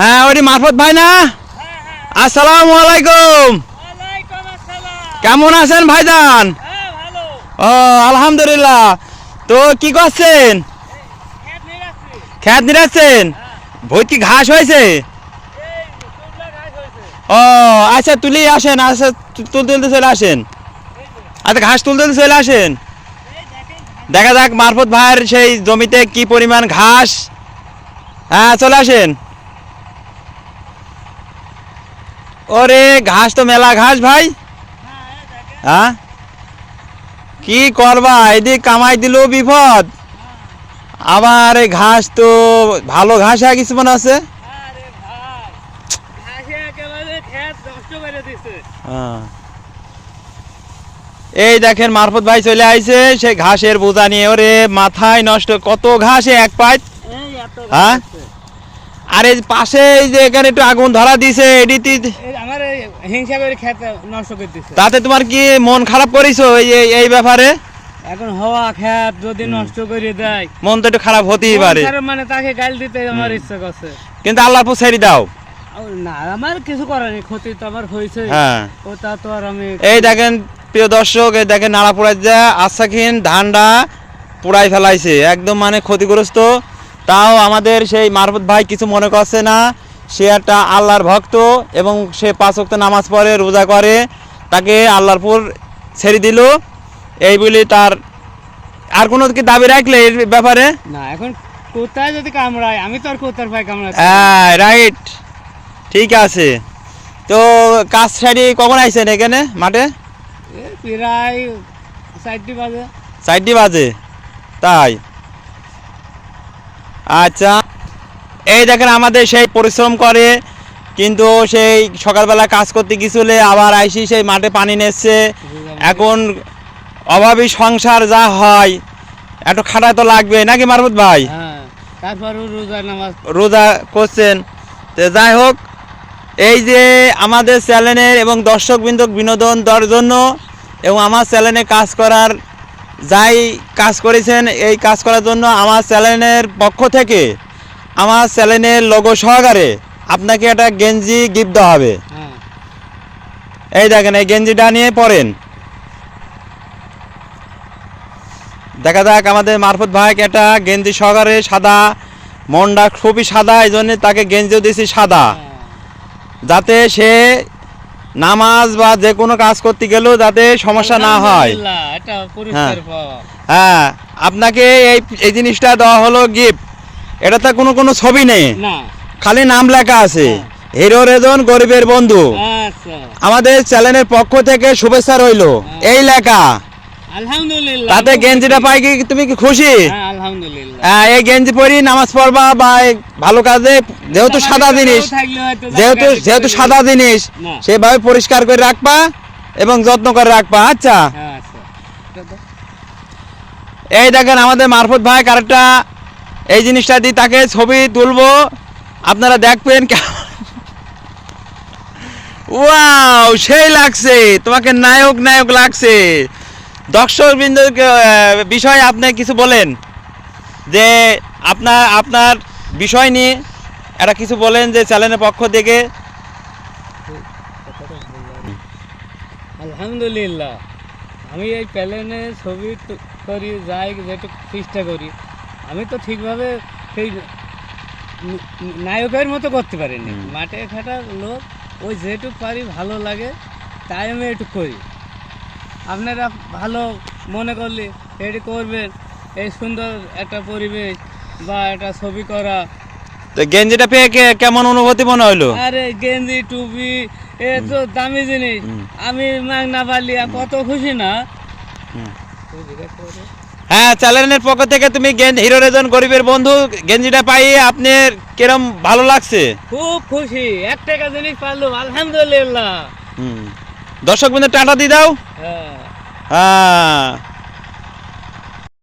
হ্যাঁ ওটি মারফত ভাই না? আসসালামু আলাইকুম। কেমন আছেন ভাইজান? হ্যাঁ ও আলহামদুলিল্লাহ। তো কি করছেন? নিয়ে নিরাচ্ছেন কি হয়েছে? এই তুবলা ঘাস হয়েছে। ও আচ্ছা তুলি আসেন আচ্ছা তুলতে তুলতে চলে আসেন। আচ্ছা ঘাস তুলতে তুলতে চলে আসেন। দেখা যাক মারফত ভাইয়ের সেই জমিতে কি পরিমাণ ঘাস। হ্যাঁ চলে আসেন। ওরে ঘাস তো মেলা ঘাস ভাই। হ্যাঁ? হ্যাঁ কি করবা? এদিক কামাই দিল বিপদ। আবার এই ঘাস তো ভালো ঘাস আর কিছু মনে আছে হ্যাঁ। এই দেখেন মারফত ভাই চলে আইছে, সেই ঘাসের বোঝা নিয়ে। ওরে মাথায় নষ্ট, কত ঘাসে এক এই হ্যাঁ? আর এই পাশে যে এখানে একটু আগুন ধরা দিছে এডিতে এই আমার এই হিংসা করে খেত নষ্ট তাতে তোমার কি মন খারাপ করিছো এই এই- এই ব্যাপারে? এখন হওয়া খেত যদি নষ্ট করে দেয়। মন তো একটু খারাপ হতেই পারে। মানে তাকে গাল দিতে আমার ইচ্ছা করছে। কিন্তু আল্লাহ পর ছেড়ে দাও। না আমার কিছু করার নেই ক্ষতি তো আমার হয়েছে। হ্যাঁ। ওটা তো আর আমি এই দেখেন প্রিয় দর্শক এই দেখেন নাড়া পোড়াই যা আশাখিন ধানটা পোড়াই ফেলাইছে একদম মানে ক্ষতিগ্রস্ত। তাও আমাদের সেই মারফত ভাই কিছু মনে করছে না। সে একটা আল্লাহর ভক্ত এবং সে পাঁচ ওয়াক্ত নামাজ পড়ে রোজা করে তাকে আল্লাহর পুর ছেড়ে দিল। এই বলে তার আর কোনো কি দাবি রাখলে এর ব্যাপারে? না এখন কোথায় যদি কামড়ায় আমি তো আর কোথার ভাই কামড়াই হ্যাঁ রাইট ঠিক আছে। তো কাজ ছাড়ি কখন আইছেন এখানে মাঠে? প্রায় চারটি বাজে। চারটি বাজে। তাই। আচ্ছা। এই দেখেন আমাদের সেই পরিশ্রম করে কিন্তু সেই সকালবেলা কাজ করতে গেছিলে আবার আইসি সেই মাঠে পানি নেচ্ছে। এখন অভাবী সংসার যা হয় একটু খাটা তো লাগবে। নাকি মারফত ভাই? হ্যাঁ রোজা রোজা করছেন। তো যাই হোক এই যে আমাদের চ্যানেলের এবং দর্শকবৃন্দ বিনোদন দেওয়ার জন্য এবং আমার চ্যানেলে কাজ করার যাই কাজ করেছেন এই কাজ করার জন্য আমার চ্যানেলের পক্ষ থেকে আমার চ্যানেলের লোগো সহকারে আপনাকে একটা গেঞ্জি গিফট দেওয়া হবে। হ্যাঁ। এই দেখেন এই গেঞ্জিটা নিয়ে পরেন। দেখা যাক আমাদের মারফত ভাইকে একটা গেঞ্জি সহকারে সাদা মনটা খুবই সাদা এই জন্য তাকে গেঞ্জিও দিয়েছি সাদা। যাতে সে নামাজ বা যে কোনো কাজ করতে গেলেও যাতে সমস্যা না হয়। হ্যাঁ। হ্যাঁ আপনাকে এই এই জিনিসটা দেওয়া হলো গিফট এটাতে কোনো কোনো ছবি নেই। খালি নাম লেখা আছে। হ্যাঁ। হিরো রেজন গরিবের বন্ধু। আচ্ছা। আমাদের চ্যানেলের পক্ষ থেকে শুভেচ্ছা রইল। এই লেখা। আলহামদুলিল্লাহ। তাতে গেঞ্জিটা পাই কি তুমি কি খুশি? হ্যাঁ আলহামদুলিল্লাহ। হ্যাঁ, এই গেঞ্জি পরি নামাজ পড়বা বা ভালো কাজে যেহেতু সাদা জিনিস যেহেতু যেহেতু সাদা জিনিস সেভাবে পরিষ্কার করে রাখবা এবং যত্ন করে রাখবা। আচ্ছা। হ্যাঁ, আচ্ছা। এটা তো- এই দেখেন আমাদের মারফত ভাই কারেক্টটা এই জিনিসটা দিয়ে তাকে ছবি তুলবো। আপনারা দেখবেন ওয়াও, সেই লাগছে। তোমাকে নায়ক নায়ক লাগছে। দর্শক বিষয়ে আপনি কিছু বলেন? যে আপনার আপনার বিষয় নিয়ে একটা কিছু বলেন যে চ্যানেলের পক্ষ থেকে। আলহামদুলিল্লাহ। আমি এই প্যালেনে ছবি করি, যাই যেটুকু চেষ্টা করি। আমি তো ঠিকভাবে সেই নায়কের মতো করতে পারিনি। মাঠে খাটা লোক ওই যেটুক পারি ভালো লাগে তাই আমি একটু করি। আপনারা ভালো মনে করলে এটি করবেন এই সুন্দর একটা পরিবেশ বা একটা ছবি করা। তো গেঞ্জিটা পেয়ে কেমন অনুভূতি মনে হলো আরে গেঞ্জি টুপি এ তো দামি জিনিস। আমি মাগনা পারলি আর কত খুশি না। হ্যাঁ চ্যানেলের পক্ষ থেকে তুমি হিরো রেজন গরিবের বন্ধু গেঞ্জিটা পাই আপনার কিরম ভালো লাগছে? খুব খুশি এক টাকা জিনিস পারলাম আলহামদুলিল্লাহ। দর্শক বন্ধু টাটা দিয়ে দাও। হ্যাঁ। হ্যাঁ।